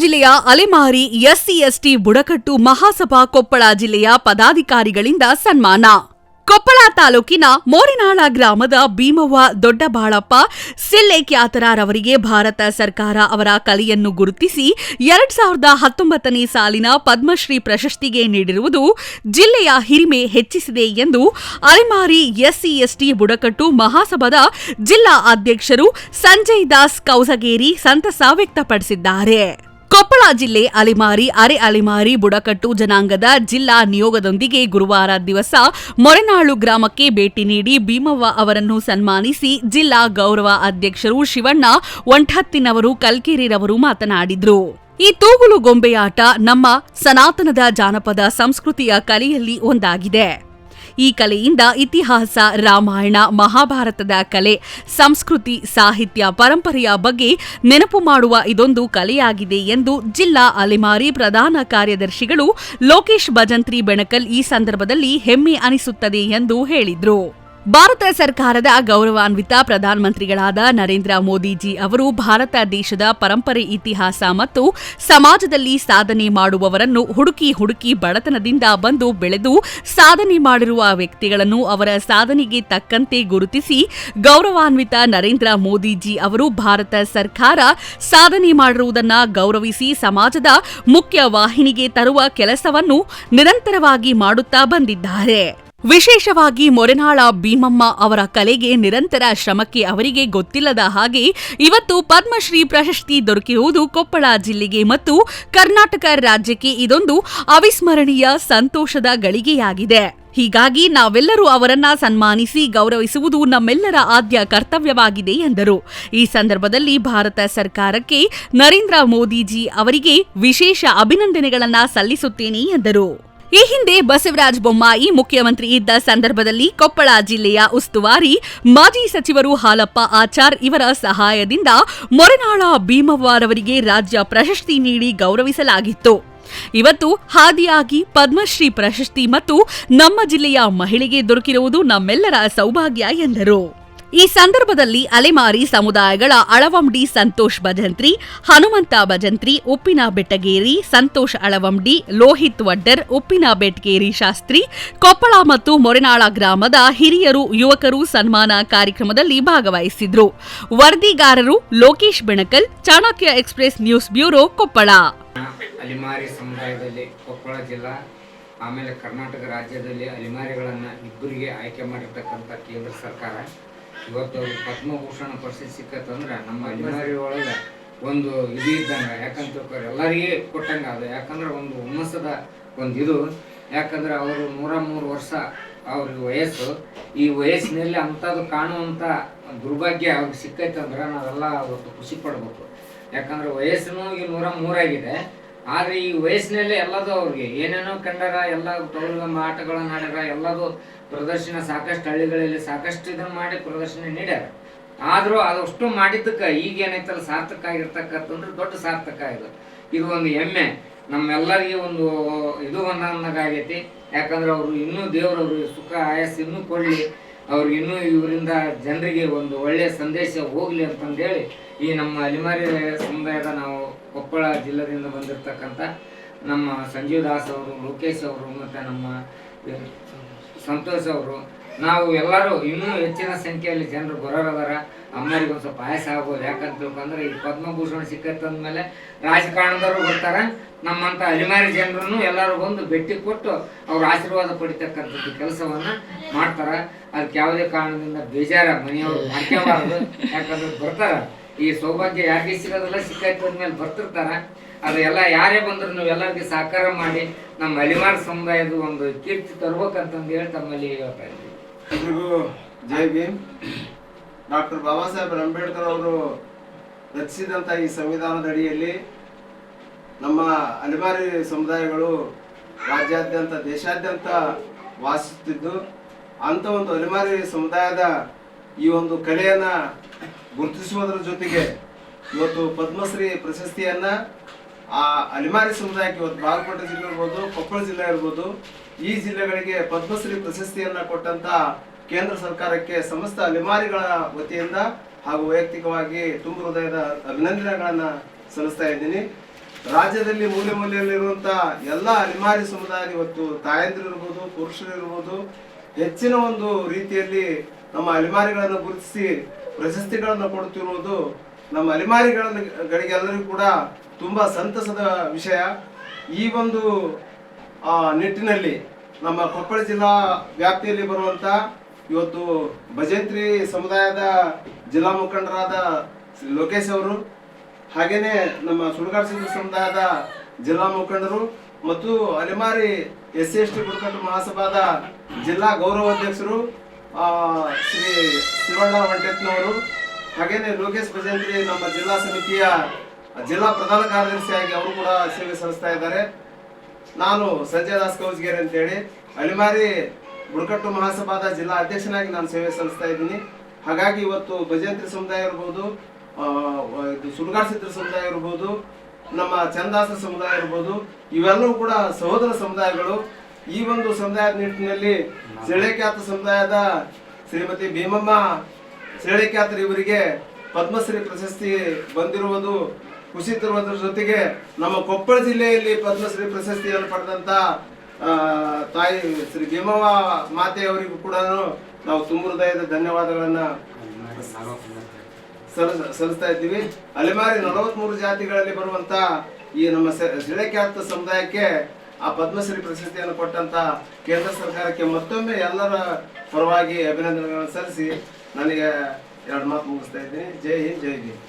ಜಿಲ್ಲೆಯ ಅಲೆಮಾರಿ SC ST ಬುಡಕಟ್ಟು ಮಹಾಸಭಾ ಕೊಪ್ಪಳ ಜಿಲ್ಲೆಯ ಪದಾಧಿಕಾರಿಗಳಿಂದ ಸನ್ಮಾನ. ಕೊಪ್ಪಳ ತಾಲೂಕಿನ ಮೋರಿನಾಳ ಗ್ರಾಮದ ಭೀಮವ್ವ ದೊಡ್ಡಬಾಳಪ್ಪ ಸಿಲ್ಲೆ ಕ್ಯಾತರಾರವರಿಗೆ ಭಾರತ ಸರ್ಕಾರ ಅವರ ಕಲೆಯನ್ನು ಗುರುತಿಸಿ ಎರಡ್ ಸಾವಿರದ ಹತ್ತೊಂಬತ್ತನೇ ಸಾಲಿನ ಪದ್ಮಶ್ರೀ ಪ್ರಶಸ್ತಿಗೆ ನೀಡಿರುವುದು ಜಿಲ್ಲೆಯ ಹಿರಿಮೆ ಹೆಚ್ಚಿಸಿದೆ ಎಂದು ಅಲೆಮಾರಿ ಎಸ್ಸಿ ಎಸ್ಟಿ ಬುಡಕಟ್ಟು ಮಹಾಸಭಾದ ಜಿಲ್ಲಾ ಅಧ್ಯಕ್ಷರು ಸಂಜಯ್ ದಾಸ್ ಕೌಸಗೇರಿ ಸಂತಸ ವ್ಯಕ್ತಪಡಿಸಿದ್ದಾರೆ. ಕೊಪ್ಪಳ ಜಿಲ್ಲೆ ಅಲಿಮಾರಿ, ಅರೆ ಅಲಿಮಾರಿ, ಬುಡಕಟ್ಟು ಜನಾಂಗದ ಜಿಲ್ಲಾ ನಿಯೋಗದೊಂದಿಗೆ ಗುರುವಾರ ದಿವಸ ಮೊರೆನಾಳು ಗ್ರಾಮಕ್ಕೆ ಭೇಟಿ ನೀಡಿ ಭೀಮವ್ವ ಅವರನ್ನು ಸನ್ಮಾನಿಸಿ ಜಿಲ್ಲಾ ಗೌರವ ಅಧ್ಯಕ್ಷರು ಶಿವಣ್ಣ ಒಂಠತ್ತಿನವರು ಕಲ್ಕೇರಿರವರು ಮಾತನಾಡಿದರು. ಈ ತೂಗುಲು ಗೊಂಬೆಯಾಟ ನಮ್ಮ ಸನಾತನದ ಜಾನಪದ ಸಂಸ್ಕೃತಿಯ ಕಲೆಯಲ್ಲಿ ಒಂದಾಗಿದೆ. ಈ ಕಲೆಯಿಂದ ಇತಿಹಾಸ, ರಾಮಾಯಣ, ಮಹಾಭಾರತದ ಕಲೆ, ಸಂಸ್ಕೃತಿ, ಸಾಹಿತ್ಯ, ಪರಂಪರೆಯ ಬಗ್ಗೆ ನೆನಪು ಮಾಡುವ ಇದೊಂದು ಕಲೆಯಾಗಿದೆ ಎಂದು ಜಿಲ್ಲಾ ಅಲೆಮಾರಿ ಪ್ರಧಾನ ಕಾರ್ಯದರ್ಶಿಗಳು ಲೋಕೇಶ್ ಭಜಂತ್ರಿ ಬೆಣಕಲ್ ಈ ಸಂದರ್ಭದಲ್ಲಿ ಹೆಮ್ಮೆ ಅನಿಸುತ್ತದೆ ಎಂದು ಹೇಳಿದ್ರು. ಭಾರತ ಸರ್ಕಾರದ ಗೌರವಾನ್ವಿತ ಪ್ರಧಾನಮಂತ್ರಿಗಳಾದ ನರೇಂದ್ರ ಮೋದಿಜಿ ಅವರು ಭಾರತ ದೇಶದ ಪರಂಪರೆ, ಇತಿಹಾಸ ಮತ್ತು ಸಮಾಜದಲ್ಲಿ ಸಾಧನೆ ಮಾಡುವವರನ್ನು ಹುಡುಕಿ ಹುಡುಕಿ ಬಡತನದಿಂದ ಬಂದು ಬೆಳೆದು ಸಾಧನೆ ಮಾಡಿರುವ ವ್ಯಕ್ತಿಗಳನ್ನು ಅವರ ಸಾಧನೆಗೆ ತಕ್ಕಂತೆ ಗುರುತಿಸಿ ಗೌರವಾನ್ವಿತ ನರೇಂದ್ರ ಮೋದಿಜಿ ಅವರು ಭಾರತ ಸರ್ಕಾರ ಸಾಧನೆ ಮಾಡಿರುವುದನ್ನು ಗೌರವಿಸಿ ಸಮಾಜದ ಮುಖ್ಯ ವಾಹಿನಿಗೆ ತರುವ ಕೆಲಸವನ್ನು ನಿರಂತರವಾಗಿ ಮಾಡುತ್ತಾ ಬಂದಿದ್ದಾರೆ. ವಿಶೇಷವಾಗಿ ಮೊರೆನಾಳ ಭೀಮಮ್ಮ ಅವರ ಕಲೆಗೆ ನಿರಂತರ ಶ್ರಮಕ್ಕೆ ಅವರಿಗೆ ಗೊತ್ತಿಲ್ಲದ ಹಾಗೆ ಇವತ್ತು ಪದ್ಮಶ್ರೀ ಪ್ರಶಸ್ತಿ ದೊರಕಿರುವುದು ಕೊಪ್ಪಳ ಜಿಲ್ಲೆಗೆ ಮತ್ತು ಕರ್ನಾಟಕ ರಾಜ್ಯಕ್ಕೆ ಇದೊಂದು ಅವಿಸ್ಮರಣೀಯ ಸಂತೋಷದ ಗಳಿಗೆಯಾಗಿದೆ. ಹೀಗಾಗಿ ನಾವೆಲ್ಲರೂ ಅವರನ್ನ ಸನ್ಮಾನಿಸಿ ಗೌರವಿಸುವುದು ನಮ್ಮೆಲ್ಲರ ಆದ್ಯ ಕರ್ತವ್ಯವಾಗಿದೆ ಎಂದರು. ಈ ಸಂದರ್ಭದಲ್ಲಿ ಭಾರತ ಸರ್ಕಾರಕ್ಕೆ ನರೇಂದ್ರ ಮೋದಿಜಿ ಅವರಿಗೆ ವಿಶೇಷ ಅಭಿನಂದನೆಗಳನ್ನು ಸಲ್ಲಿಸುತ್ತೇನೆ ಎಂದರು. ಈ ಹಿಂದೆ ಬಸವರಾಜ ಬೊಮ್ಮಾಯಿ ಮುಖ್ಯಮಂತ್ರಿ ಇದ್ದ ಸಂದರ್ಭದಲ್ಲಿ ಕೊಪ್ಪಳ ಜಿಲ್ಲೆಯ ಉಸ್ತುವಾರಿ, ಮಾಜಿ ಸಚಿವರು ಹಾಲಪ್ಪ ಆಚಾರ್ ಇವರ ಸಹಾಯದಿಂದ ಮೊರೆನಾಳ ಭೀಮವ್ವಾರವರಿಗೆ ರಾಜ್ಯ ಪ್ರಶಸ್ತಿ ನೀಡಿ ಗೌರವಿಸಲಾಗಿತ್ತು. ಇವತ್ತು ಹಾದಿಯಾಗಿ ಪದ್ಮಶ್ರೀ ಪ್ರಶಸ್ತಿ ಮತ್ತು ನಮ್ಮ ಜಿಲ್ಲೆಯ ಮಹಿಳೆಗೆ ದೊರಕಿರುವುದು ನಮ್ಮೆಲ್ಲರ ಸೌಭಾಗ್ಯ ಎಂದರು. ಈ ಸಂದರ್ಭದಲ್ಲಿ ಅಲೆಮಾರಿ ಸಮುದಾಯಗಳ ಅಳವಂಡಿ ಸಂತೋಷ್ ಭಜಂತ್ರಿ, ಹನುಮಂತ ಭಜಂತ್ರಿ, ಉಪ್ಪಿನ ಬೆಟ್ಟಗೇರಿ, ಸಂತೋಷ್ ಅಳವಂಡಿ, ಲೋಹಿತ್ ವಡ್ಡರ್, ಉಪ್ಪಿನ ಬೆಟ್ಗೇರಿ ಶಾಸ್ತ್ರಿ, ಕೊಪ್ಪಳ ಮತ್ತು ಮೊರೆನಾಳ ಗ್ರಾಮದ ಹಿರಿಯರು, ಯುವಕರು ಸನ್ಮಾನ ಕಾರ್ಯಕ್ರಮದಲ್ಲಿ ಭಾಗವಹಿಸಿದ್ರು. ವರದಿಗಾರರು Lokesh Benakal, Chanakya express news bureau Koppal. Alemari ಸಮುದಾಯದಲ್ಲಿ ಕೊಪ್ಪಳ ಜಿಲ್ಲಾ, ಆಮೇಲೆ ಕರ್ನಾಟಕ ರಾಜ್ಯದಲ್ಲಿ ಅಲಿಮಾರಿಗಳನ್ನು ಇಬ್ಬರಿಗೆ ಆಯ್ಕೆ ಮಾಡಿರ್ತಕ್ಕಂಥ ಕೇಂದ್ರ ಸರ್ಕಾರ. ಇವತ್ತು ಪದ್ಮಭೂಷಣ ಪ್ರಶಸ್ತಿ ಸಿಕ್ಕತ್ತಂದ್ರೆ ನಮ್ಮ ಅಭಿಮಾನಿ ಒಳಗೆ ಒಂದು ಇದು ಇದ್ದಂಗ. ಯಾಕಂತ ಎಲ್ಲರಿಗೆ ಕೊಟ್ಟಂಗೆ ಅದು. ಯಾಕಂದ್ರೆ ಒಂದು ಹುಮ್ಮಸದ ಒಂದು ಇದು. ಯಾಕಂದ್ರೆ ಅವರು ನೂರ ಮೂರು ವರ್ಷ ಅವ್ರಿಗೆ ವಯಸ್ಸು. ಈ ವಯಸ್ಸಿನಲ್ಲಿ ಅಂಥದ್ದು ಕಾಣುವಂಥ ದುರ್ಭಾಗ್ಯ ಅವ್ರಿಗೆ ಸಿಕ್ಕೈತಂದ್ರೆ ನಾವೆಲ್ಲ ಅವತ್ತು ಖುಷಿ ಪಡ್ಬೇಕು. ಯಾಕಂದ್ರೆ ವಯಸ್ಸು ಈಗ ನೂರ ಮೂರಾಗಿದೆ. ಆದ್ರೆ ಈ ವಯಸ್ಸಿನಲ್ಲೇ ಎಲ್ಲದೂ ಅವ್ರಿಗೆ. ಏನೇನೋ ಕಂಡಾರ, ಎಲ್ಲ ತೌಲಗಮ್ಮ ಆಟಗಳನ್ನ ಆಡ್ಯಾರ ಎಲ್ಲದು ಪ್ರದರ್ಶನ ಸಾಕಷ್ಟು ಹಳ್ಳಿಗಳಲ್ಲಿ ಸಾಕಷ್ಟು ಇದನ್ನ ಮಾಡಿ ಪ್ರದರ್ಶನ ನೀಡ್ಯಾರ. ಆದ್ರೂ ಅದಷ್ಟು ಮಾಡಿದ್ದಕ್ಕೆ ಈಗ ಏನೈತಲ್ಲ ಸಾರ್ಥಕ ಆಗಿರ್ತಕ್ಕಂತಂದ್ರೆ ದೊಡ್ಡ ಸಾರ್ಥಕ ಇದು. ಇದು ಒಂದು ಹೆಮ್ಮೆ. ನಮ್ಮೆಲ್ಲರಿಗೆ ಒಂದು ಇದು ಒಂದಾಗೈತಿ ಯಾಕಂದ್ರೆ ಅವರು ಇನ್ನೂ ದೇವ್ರವ್ರು ಸುಖ, ಆಯಸ್ ಇನ್ನೂ ಕೊಡಲಿ. ಅವ್ರಿಗೆ ಇನ್ನೂ ಇವರಿಂದ ಜನರಿಗೆ ಒಂದು ಒಳ್ಳೆಯ ಸಂದೇಶ ಹೋಗಲಿ ಅಂತಂದೇಳಿ ಈ ನಮ್ಮ ಅಲಿಮಾರಿ ಸಮುದಾಯದ ನಾವು ಕೊಪ್ಪಳ ಜಿಲ್ಲೆಯಿಂದ ಬಂದಿರತಕ್ಕಂಥ ನಮ್ಮ ಸಂಜೀವ್ ದಾಸ್ ಅವರು, ಲೋಕೇಶ್ ಅವರು ಮತ್ತು ನಮ್ಮ ಸಂತೋಷ್ ಅವರು. ನಾವು ಎಲ್ಲರೂ ಇನ್ನೂ ಹೆಚ್ಚಿನ ಸಂಖ್ಯೆಯಲ್ಲಿ ಜನರು ಬರೋರದಾರ ಅಮ್ಮರಿಗೆ ಒಂದು ಸ್ವಲ್ಪ ಆಯಾಸ ಆಗ್ಬೋದು. ಯಾಕಂತ ತಿಳ್ಕೊಂಡ್ರೆ ಈ ಪದ್ಮಭೂಷಣ ಸಿಕ್ಕತ್ತಂದ್ಮೇಲೆ ರಾಜಕಾರಣದವರು ಬರ್ತಾರೆ. ನಮ್ಮಂಥ ಅಲಿಮಾರಿ ಜನರನ್ನು ಎಲ್ಲರೂ ಬಂದು ಭೇಟಿ ಕೊಟ್ಟು ಅವ್ರ ಆಶೀರ್ವಾದ ಪಡಿತಕ್ಕಂಥದ್ದು ಕೆಲಸವನ್ನ ಮಾಡ್ತಾರೆ. ಅದಕ್ಕೆ ಯಾವುದೇ ಕಾರಣದಿಂದ ಬೇಜಾರ ಮನೆಯವರು ಮಾಡ್ಕೋಬಾರ್ದು. ಯಾಕಂದ್ರೆ ಬರ್ತಾರ. ಈ ಸೌಭಾಗ್ಯ ಯಾರಿಗೆ ಸಿಗೋದಿಲ್ಲ ಸಿಕ್ಕಾಯ್ತು ಅಂದ್ಮೇಲೆ ಬರ್ತಿರ್ತಾರ. ಅದೆಲ್ಲ ಯಾರೇ ಬಂದ್ರು ನೀವು ಎಲ್ಲರಿಗೆ ಸಹಕಾರ ಮಾಡಿ ನಮ್ಮ ಅಲಿಮಾರ್ ಸಮುದಾಯದ ಒಂದು ಕೀರ್ತಿ ತರ್ಬೇಕಂತಂದು ಹೇಳಿ ತಮ್ಮಲ್ಲಿ ಎಲ್ರಿಗೂ ಜೈ ಭೀಮ್. ಡಾಕ್ಟರ್ ಬಾಬಾ ಸಾಹೇಬ್ ಅಂಬೇಡ್ಕರ್ ಅವರು ರಚಿಸಿದಂಥ ಈ ಸಂವಿಧಾನದ ಅಡಿಯಲ್ಲಿ ನಮ್ಮ ಅಲಿಮಾರಿ ಸಮುದಾಯಗಳು ರಾಜ್ಯಾದ್ಯಂತ, ದೇಶಾದ್ಯಂತ ವಾಸಿಸುತ್ತಿದ್ದು ಅಂತ ಒಂದು ಅಲಿಮಾರಿ ಸಮುದಾಯದ ಈ ಒಂದು ಕಲೆಯನ್ನ ಗುರುತಿಸುವುದರ ಜೊತೆಗೆ ಇವತ್ತು ಪದ್ಮಶ್ರೀ ಪ್ರಶಸ್ತಿಯನ್ನ ಆ ಅಲಿಮಾರಿ ಸಮುದಾಯಕ್ಕೆ ಇವತ್ತು ಬಾಗಲಕೋಟೆ ಜಿಲ್ಲೆ ಇರ್ಬೋದು, ಕೊಪ್ಪಳ ಜಿಲ್ಲೆ ಇರ್ಬೋದು, ಈ ಜಿಲ್ಲೆಗಳಿಗೆ ಪದ್ಮಶ್ರೀ ಪ್ರಶಸ್ತಿಯನ್ನ ಕೊಟ್ಟಂತ ಕೇಂದ್ರ ಸರ್ಕಾರಕ್ಕೆ ಸಮಸ್ತ ಅಲಿಮಾರಿಗಳ ವತಿಯಿಂದ ಹಾಗೂ ವೈಯಕ್ತಿಕವಾಗಿ ತುಂಬ ಹೃದಯದ ಅಭಿನಂದನೆಗಳನ್ನ ಸಲ್ಲಿಸ್ತಾ ಇದ್ದೀನಿ. ರಾಜ್ಯದಲ್ಲಿ ಮೂಲೆ ಮೂಲೆಯಲ್ಲಿರುವಂತ ಎಲ್ಲ ಅಲಿಮಾರಿ ಸಮುದಾಯ ಇವತ್ತು ತಾಯಂದಿರು ಇರ್ಬೋದು, ಪುರುಷರು ಇರ್ಬೋದು, ಹೆಚ್ಚಿನ ಒಂದು ರೀತಿಯಲ್ಲಿ ನಮ್ಮ ಅಲಿಮಾರಿಗಳನ್ನು ಗುರುತಿಸಿ ಪ್ರಶಸ್ತಿಗಳನ್ನು ಕೊಡುತ್ತಿರುವುದು ನಮ್ಮ ಅಲೆಮಾರಿಗಳನ್ನು ಗಳಿಗೆಲ್ಲರಿಗೂ ಕೂಡ ತುಂಬ ಸಂತಸದ ವಿಷಯ. ಈ ಒಂದು ನಿಟ್ಟಿನಲ್ಲಿ ನಮ್ಮ ಕೊಪ್ಪಳ ಜಿಲ್ಲಾ ವ್ಯಾಪ್ತಿಯಲ್ಲಿ ಬರುವಂತ ಇವತ್ತು ಭಜಂತ್ರಿ ಸಮುದಾಯದ ಜಿಲ್ಲಾ ಮುಖಂಡರಾದ ಶ್ರೀ ಲೋಕೇಶ್ ಅವರು ಹಾಗೇನೆ ನಮ್ಮ ಸುಳ್ಗಾಡ್ ಸಿಂಗ್ ಸಮುದಾಯದ ಜಿಲ್ಲಾ ಮುಖಂಡರು ಮತ್ತು ಅಲೆಮಾರಿ ಎಸ್ ಸಿ ಎಸ್ ಟಿ ಬುಡಕಟ್ಟು ಮಹಾಸಭಾದ ಜಿಲ್ಲಾ ಗೌರವ ಅಧ್ಯಕ್ಷರು ಆ, ಶ್ರೀ ಶಿವಣ್ಣ ವಂಟೆತ್ನವರು ಹಾಗೇನೆ ಲೋಕೇಶ್ ಭಜಂತ್ರಿ ನಮ್ಮ ಜಿಲ್ಲಾ ಸಮಿತಿಯ ಜಿಲ್ಲಾ ಪ್ರಧಾನ ಕಾರ್ಯದರ್ಶಿಯಾಗಿ ಅವರು ಕೂಡ ಸೇವೆ ಸಲ್ಲಿಸ್ತಾ ಇದ್ದಾರೆ. ನಾನು ಸಂಜಯ್ ದಾಸ್ ಕೌಜ್ಗೇರಿ ಅಂತೇಳಿ ಅಲಿಮಾರಿ ಬುಡಕಟ್ಟು ಮಹಾಸಭಾದ ಜಿಲ್ಲಾ ಅಧ್ಯಕ್ಷನಾಗಿ ನಾನು ಸೇವೆ ಸಲ್ಲಿಸ್ತಾ ಇದ್ದೀನಿ. ಹಾಗಾಗಿ ಇವತ್ತು ಭಜಂತ್ರಿ ಸಮುದಾಯ ಇರ್ಬೋದು ಇದು ಸುಡುಗಾಡ್ ಸಿದ್ಧ ಸಮುದಾಯ ಇರ್ಬೋದು, ನಮ್ಮ ಚಂದಾಸ ಸಮುದಾಯ ಇರ್ಬೋದು, ಇವೆಲ್ಲವೂ ಕೂಡ ಸಹೋದರ ಸಮುದಾಯಗಳು ಈ ಒಂದು ಸಮುದಾಯದ ನಿಟ್ಟಿನಲ್ಲಿ ಸೆಳೆಖ್ಯಾತ ಸಮುದಾಯದ ಶ್ರೀಮತಿ ಭೀಮಮ್ಮ ಸೆಳೆಖ್ಯಾತರು ಇವರಿಗೆ ಪದ್ಮಶ್ರೀ ಪ್ರಶಸ್ತಿ ಬಂದಿರುವುದು ಖುಷಿ ತರುವುದರ ಜೊತೆಗೆ ನಮ್ಮ ಕೊಪ್ಪಳ ಜಿಲ್ಲೆಯಲ್ಲಿ ಪದ್ಮಶ್ರೀ ಪ್ರಶಸ್ತಿಯನ್ನು ಪಡೆದಂತ ತಾಯಿ ಶ್ರೀ ಭೀಮವ್ವ ಮಾತೆಯವರಿಗೂ ಕೂಡ ನಾವು ತುಂಬ ಹೃದಯದ ಧನ್ಯವಾದಗಳನ್ನ ಸಲ್ಲಿಸ- ಸಲ್ಲಿಸ್ತಾ ಇದ್ದೀವಿ. ಅಲೆಮಾರಿ ನಲವತ್ಮೂರು ಜಾತಿಗಳಲ್ಲಿ ಬರುವಂತ ಈ ನಮ್ಮ ಸೆಳೆಖ್ಯಾತ ಸಮುದಾಯಕ್ಕೆ ಆ ಪದ್ಮಶ್ರೀ ಪ್ರಶಸ್ತಿಯನ್ನು ಕೊಟ್ಟಂತ ಕೇಂದ್ರ ಸರ್ಕಾರಕ್ಕೆ ಮತ್ತೊಮ್ಮೆ ಎಲ್ಲರ ಪರವಾಗಿ ಅಭಿನಂದನೆಗಳನ್ನು ಸಲ್ಲಿಸಿ ನನಗೆ ಎರಡು ಮಾತು ಮುಗಿಸ್ತಾ ಇದ್ದೀನಿ. ಜೈ ಹಿಂದ್, ಜೈ ಭೀಮ್.